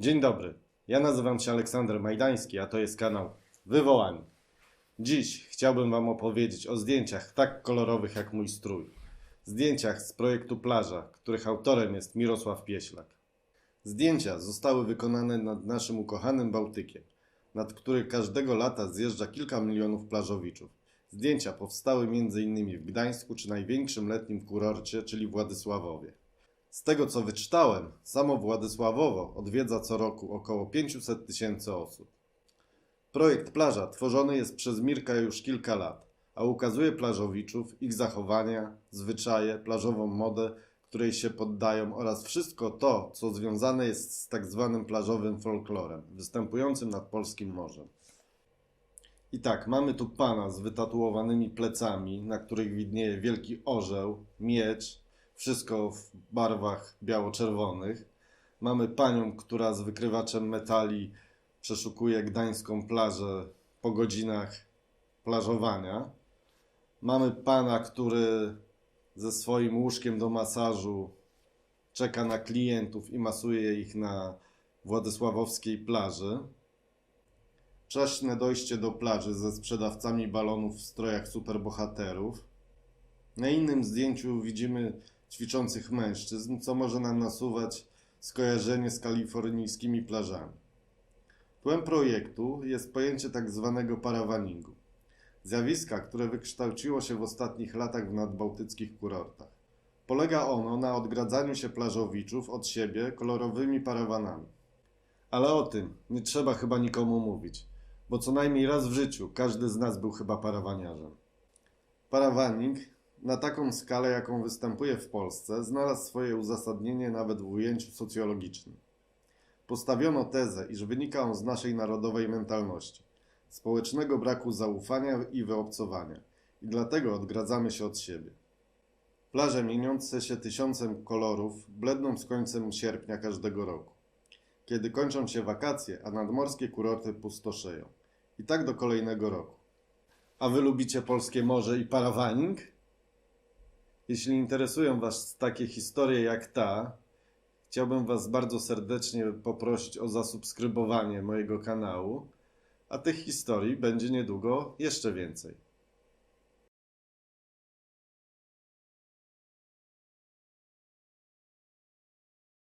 Dzień dobry, ja nazywam się Aleksander Majdański, a to jest kanał Wywołani. Dziś chciałbym Wam opowiedzieć o zdjęciach tak kolorowych jak mój strój. Zdjęciach z projektu Plaża, których autorem jest Mirosław Pieślak. Zdjęcia zostały wykonane nad naszym ukochanym Bałtykiem, nad który każdego lata zjeżdża kilka milionów plażowiczów. Zdjęcia powstały m.in. w Gdańsku czy największym letnim kurorcie, czyli Władysławowie. Z tego co wyczytałem, samo Władysławowo odwiedza co roku około 500 tysięcy osób. Projekt plaża tworzony jest przez Mirka już kilka lat, a ukazuje plażowiczów, ich zachowania, zwyczaje, plażową modę, której się poddają oraz wszystko to, co związane jest z tak zwanym plażowym folklorem, występującym nad polskim morzem. I tak, mamy tu pana z wytatuowanymi plecami, na których widnieje wielki orzeł, miecz, wszystko w barwach biało-czerwonych. Mamy panią, która z wykrywaczem metali przeszukuje gdańską plażę po godzinach plażowania. Mamy pana, który ze swoim łóżkiem do masażu czeka na klientów i masuje ich na Władysławowskiej plaży. Przaśne dojście do plaży ze sprzedawcami balonów w strojach superbohaterów. Na innym zdjęciu widzimy ćwiczących mężczyzn, co może nam nasuwać skojarzenie z kalifornijskimi plażami. Tłem projektu jest pojęcie tak zwanego parawaningu. Zjawiska, które wykształciło się w ostatnich latach w nadbałtyckich kurortach. Polega ono na odgradzaniu się plażowiczów od siebie kolorowymi parawanami. Ale o tym nie trzeba chyba nikomu mówić, bo co najmniej raz w życiu każdy z nas był chyba parawaniarzem. Parawaning na taką skalę, jaką występuje w Polsce, znalazł swoje uzasadnienie nawet w ujęciu socjologicznym. Postawiono tezę, iż wynika on z naszej narodowej mentalności, społecznego braku zaufania i wyobcowania, i dlatego odgradzamy się od siebie. Plaże mieniące się tysiącem kolorów bledną z końcem sierpnia każdego roku, kiedy kończą się wakacje, a nadmorskie kurorty pustoszeją. I tak do kolejnego roku. A wy lubicie polskie morze i parawaning? Jeśli interesują Was takie historie jak ta, chciałbym Was bardzo serdecznie poprosić o zasubskrybowanie mojego kanału, a tych historii będzie niedługo jeszcze więcej.